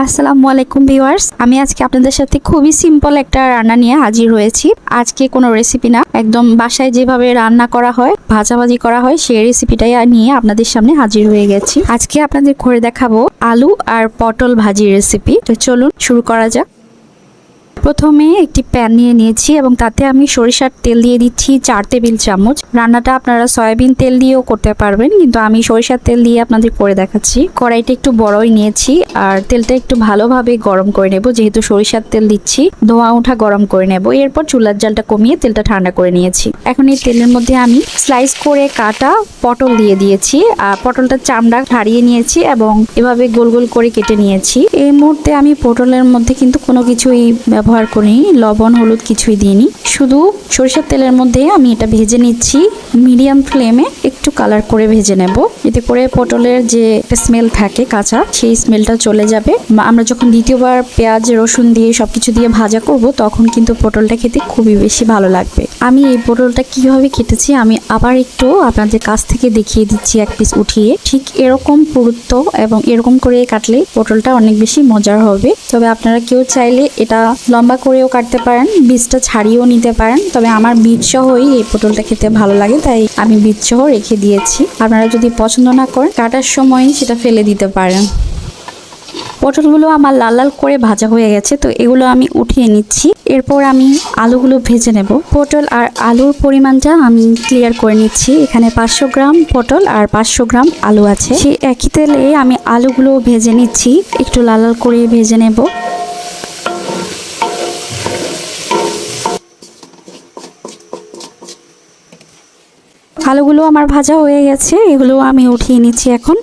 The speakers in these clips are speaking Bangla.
আসসালামু আলাইকুম ভিউয়ার্স। আমি আজকে আপনাদের সাথে খুবই সিম্পল একটা রান্না নিয়ে হাজির হয়েছি। আজকে কোনো রেসিপি না, একদম বাসায় যেভাবে রান্না করা হয়, ভাজাভাজি করা হয়, সেই রেসিপিটাই নিয়ে আপনাদের সামনে হাজির হয়ে গেছি। আজকে আপনাদের করে দেখাবো আলু আর পটল ভাজি রেসিপি তো চলুন, শুরু করা যাক। প্রথমে একটি প্যান নিয়ে নিয়েছি এবং তাতে আমি সরিষার তেল দিয়ে দিচ্ছি চার টেবিল চামচ। রান্নাটা আপনারা সয়াবিন তেল দিয়েও করতে পারবেন, কিন্তু আমি সরিষার তেল দিয়ে আপনাদের করে দেখাচ্ছি। কড়াইটা একটু বড়ই নিয়েছি আর তেলটা একটু ভালোভাবে গরম করে নেব, যেহেতু সরিষার তেল দিচ্ছি। ধোঁয়া ওঠা গরম করে নেব, এরপর চুলার জালটা কমিয়ে তেলটা ঠান্ডা করে নিয়েছি। এখন এই তেলের মধ্যে আমি স্লাইস করে কাটা পটল দিয়ে দিয়েছি, আর পটলটা চামড়া ছাড়িয়ে নিয়েছি এবং এভাবে গোল গোল করে কেটে নিয়েছি। এই মুহূর্তে আমি পটলের মধ্যে কিন্তু কোনো কিছুই ব্যবহার করিনি লবণ হলুদ কিছুই দিইনি। শুধু সরিষার তেলের মধ্যে আমি এটা ভেজে নিচ্ছি। মিডিয়াম ফ্লেমে একটু কালার করে ভেজে নেব। এতে করে পটলের যে স্মেল থাকে কাঁচা, সেই স্মেলটা চলে যাবে। আমরা যখন দ্বিতীয়বার পেঁয়াজ, রসুন দিয়ে সবকিছু দিয়ে ভাজা করব, তখন কিন্তু পটলটা খেতে খুবই বেশি ভালো লাগবে। আমি এই পটলটা কীভাবে কেটেছি আমি আবার একটু আপনাদের কাছ থেকে দেখিয়ে দিচ্ছি এক পিস উঠিয়ে। ঠিক এরকম পুরুত্ব এবং এরকম করে কাটলে পটলটা অনেক বেশি মজার হবে। তবে আপনারা কেউ চাইলে এটা লম্বা করেও কাটতে পারেন, বীজটা ছাড়িয়েও নিতে পারেন। তবে আমার বীজ সহই এই পটলটা খেতে ভালো লাগে, তাই আমি বীজ সহ রেখে দিয়েছি। আপনারা যদি পছন্দ না করেন, কাটার সময় সেটা ফেলে দিতে পারেন। পটলগুলো আমার লাল লাল করে ভাজা হয়ে গেছে, তো এগুলো আমি উঠিয়ে নিচ্ছি। এরপর আমি আলুগুলো ভেজে নেব। পটল আর আলুর পরিমাণটা আমি ক্লিয়ার করে নিচ্ছি। এখানে পাঁচশো গ্রাম পটল আর পাঁচশো গ্রাম আলু আছে। সেই একই তেলে আমি আলুগুলো ভেজে নিচ্ছি। একটু লাল লাল করে ভেজে নেব। আলুগুলো আমার ভাজা হয়ে গেছে এগুলো আমি উঠিয়ে নিচ্ছি এখন।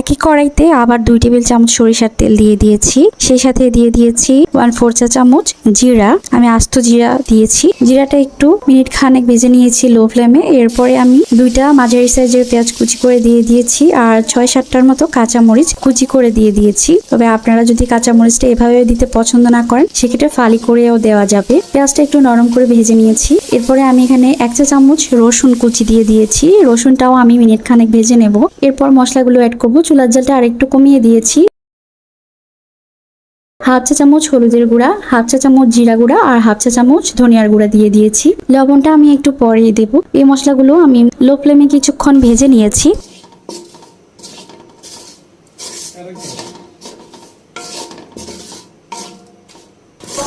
একই কড়াইতে আবার দুই টেবিল চামচ সরিষার তেল দিয়ে দিয়েছি। সেই সাথে দিয়ে দিয়েছি ওয়ান ফোর চা চামচ জিরা। আমি আস্ত জিরা দিয়েছি। জিরাটা একটু মিনিট খানেক ভেজে নিয়েছি লো ফ্লেমে। এরপরে আমি দুইটা মাঝারি সাইজের পেঁয়াজ কুচি করে দিয়ে দিয়েছি আর ছয় সাতটার মতো কাঁচামরিচ কুচি করে দিয়ে দিয়েছি। তবে আপনারা যদি কাঁচামরিচটা এভাবে দিতে পছন্দ না করেন, সেক্ষেত্রে ফালি করেও দেওয়া যাবে। পেঁয়াজটা একটু নরম করে ভেজে নিয়েছি। এরপরে আমি এখানে এক চা চামচ রসুন কুচি দিয়ে দিয়েছি। রসুনটাও আমি মিনিট খানেক ভেজে নেব। এরপর মশলাগুলো অ্যাড করব চুলার জালটা আরেকটু কমিয়ে দিয়েছি। হাফ চা চামচ হলুদের গুঁড়া, হাফ চা চামচ জিরা গুঁড়া আর হাফ চা চামচ ধনিয়ার গুঁড়া দিয়ে দিয়েছি। লবণটা আমি একটু পরে দেব। এই মশলাগুলো আমি লো ফ্লেমে কিছুক্ষণ ভেজে নিয়েছি।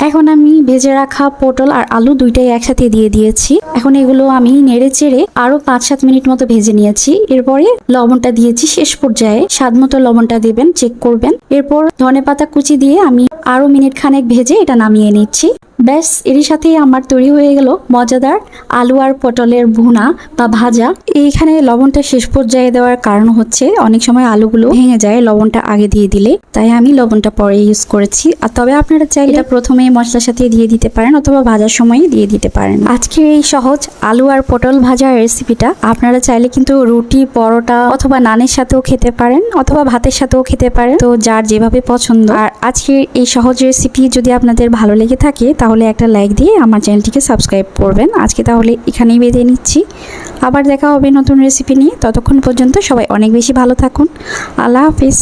এখন আমি ভেজে রাখা পটল আর আলু দুইটাই একসাথে দিয়ে দিয়েছি। এখন এগুলো আমি নেড়ে চেড়ে আরও পাঁচ সাত মিনিট মতো ভেজে নিয়েছি। এরপরে লবণটা দিয়েছি শেষ পর্যায়ে। স্বাদ মতো লবণটা দেবেন চেক করবেন। এরপর ধনে পাতা কুচি দিয়ে আমি আরও মিনিট খানেক ভেজে এটা নামিয়ে নিচ্ছি। ব্যাস এরই সাথেই আমার তৈরি হয়ে গেল মজাদার আলু আর পটলের ভুনা বা ভাজা। এইখানে লবণটা শেষ পর্যায়ে দেওয়ার কারণ হচ্ছে, অনেক সময় আলুগুলো ভেঙে যায়, লবণটা আগে দিয়ে দিলে। তাই আমি লবণটা পরে ইউজ করেছি। আর তবে আপনারা চাইলে এটা প্রথমে মশলার সাথে দিয়ে দিতে পারেন অথবা ভাজার সময় দিয়ে দিতে পারেন। আজকের এই সহজ আলু আর পটল ভাজার রেসিপিটা আপনারা চাইলে কিন্তু রুটি, পরোটা অথবা নানের সাথেও খেতে পারেন অথবা ভাতের সাথেও খেতে পারেন। তো যার যেভাবে পছন্দ। আর আজকের এই সহজ রেসিপি যদি আপনাদের ভালো লেগে থাকে তাহলে একটা লাইক দিয়ে আমার চ্যানেলটিকে সাবস্ক্রাইব করবেন। আজকে তাহলে এখানেই বেঁধে নিচ্ছি। আবার দেখা হবে নতুন রেসিপি নিয়ে। ততক্ষণ পর্যন্ত সবাই অনেক বেশি ভালো থাকুন। আল্লাহ হাফিজ।